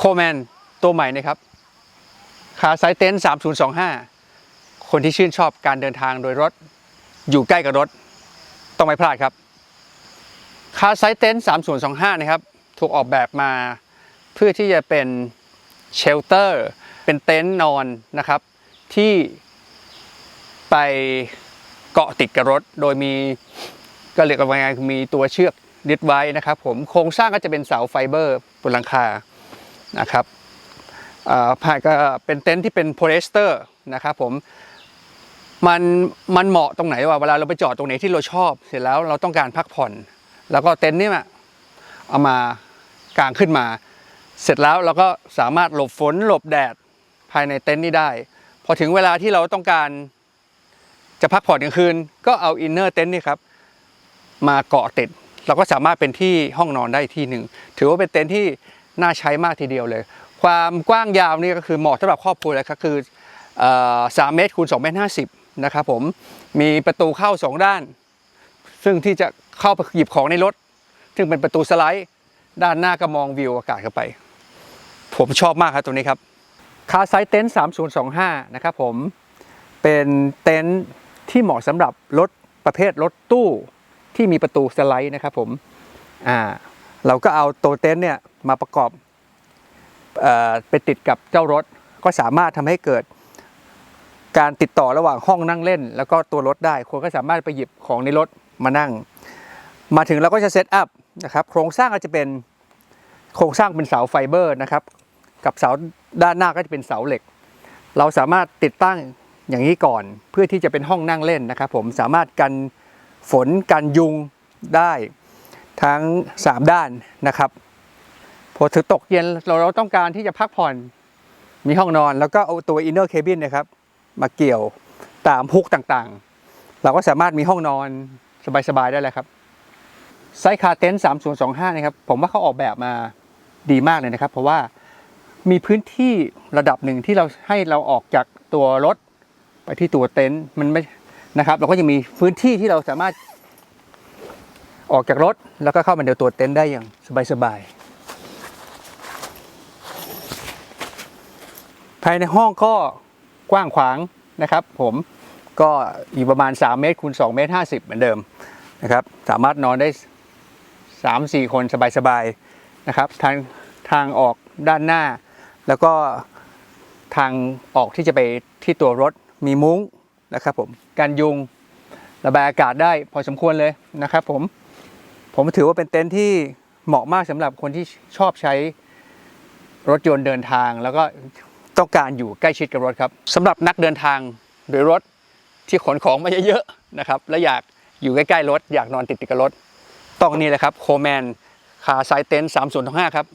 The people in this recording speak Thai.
โคแมนตัวใหม่นะครับคาไซเต็น3025 คนที่ชื่นชอบการเดินทางโดยรถ อยู่ใกล้กับรถ ต้องไม่พลาดครับ คาไซเต็น3025 นะครับ ถูกออกแบบมาเพื่อที่จะเป็นเชลเตอร์ เป็นเต็นท์นอนนะครับ ที่ไปเกาะติดกับรถ โดยมีก็เรียกว่าไงมีตัวเชือกยึดไว้นะครับ ผมโครงสร้างก็จะเป็นเสาไฟเบอร์บนหลังคา นะครับผ่าก็เป็นเต็นท์ที่เป็นโพลีเอสเตอร์นะครับผมมันมันเหมาะตรงไหนว่าเวลาเราไปจอดตรงไหนที่เราชอบเสร็จแล้วเราต้องการพักผ่อน แล้วก็เต็นท์นี่ยเอามากางขึ้นมา เสร็จแล้วเราก็สามารถหลบฝนหลบแดดภายในเต็นท์นี้ได้ พอถึงเวลาที่เราต้องการจะพักผ่อนกลางคืน ก็เอาอินเนอร์เต็นท์นี่ครับมาเกาะติด เราก็สามารถเป็นที่ห้องนอนได้ที่หนึ่งถือว่าเป็นเต็นท์ที่ น่าใช้มากทีเดียวเลย ความกว้างยาวนี่ก็คือเหมาะสำหรับครอบครัวเลยครับคือสามเมตรคูณสองเมตรห้าสิบนะครับผมมีประตูเข้าสองด้าน ซึ่งที่จะเข้าไปหยิบของในรถ ซึ่งเป็นประตูสไลด์ ด้านหน้าก็มองวิวอากาศเข้าไป ผมชอบมากครับตัวนี้ครับคาไซเต็นท์3025 นะครับผมเป็นเต็นท์ที่เหมาะสำหรับรถประเภทรถตู้ที่มีประตูสไลด์นะครับผมอ่า เราก็เอาตัวเต็นท์เนี่ยมาประกอบออไปติดกับเจ้ารถ ก็สามารถทำให้เกิดการติดต่อระหว่างห้องนั่งเล่น แล้วก็ตัวรถได้ คนก็สามารถไปหยิบของในรถมานั่ง มาถึงเราก็จะเซตอัพนะครับ โครงสร้างก็จะเป็นโครงสร้างเป็นเสาไฟเบอร์นะครับ กับเสาด้านหน้าก็จะเป็นเสาเหล็ก เราสามารถติดตั้งอย่างนี้ก่อน เพื่อที่จะเป็นห้องนั่งเล่นนะครับ ผมสามารถกันฝนกันยุงได้ ทั้ง 3 ด้านนะครับพอถึงตกเย็นเราเราต้องการที่จะพักผ่อนมีห้องนอนแล้วก็เอาตัว inner cabin นะครับ มาเกี่ยวตามฮุกต่างๆ เราก็สามารถมีห้องนอนสบายๆได้เลยครับไซคาเต็นท์3025 นะครับ ผมว่าเขาออกแบบมาดีมากเลยนะครับ เพราะว่ามีพื้นที่ระดับหนึ่งที่เราให้เราออกจากตัวรถไปที่ตัวเต็นท์มันไม่นะครับ เราก็จะมีพื้นที่ที่เราสามารถ ออกจากรถแล้วก็เข้ามาในตัวเต็นท์ได้อย่างสบายๆ ภายในห้องก็กว้างขวางนะครับ ผมก็อยู่ประมาณ 3 เมตรคูณ2เมตร50 เหมือนเดิมนะครับ สามารถนอนได้สามสี่คนสบายๆนะครับ ทางทางออกด้านหน้า แล้วก็ทางออกที่จะไปที่ตัวรถมีมุ้งนะครับผมการยุงระบายอากาศได้พอสมควรเลยนะครับผม ผมถือว่าเป็นเต็นท์ที่เหมาะมากสำหรับคนที่ชอบใช้รถยนต์เดินทาง แล้วก็ต้องการอยู่ใกล้ชิดกับรถครับสำหรับนักเดินทางโดยรถที่ขนของมาเยอะๆนะครับ และอยากอยู่ใกล้ๆรถ อยากนอนติดๆกับรถ ต้องนี่แหละครับโคแมนคาไซเต็นท์3025ครับ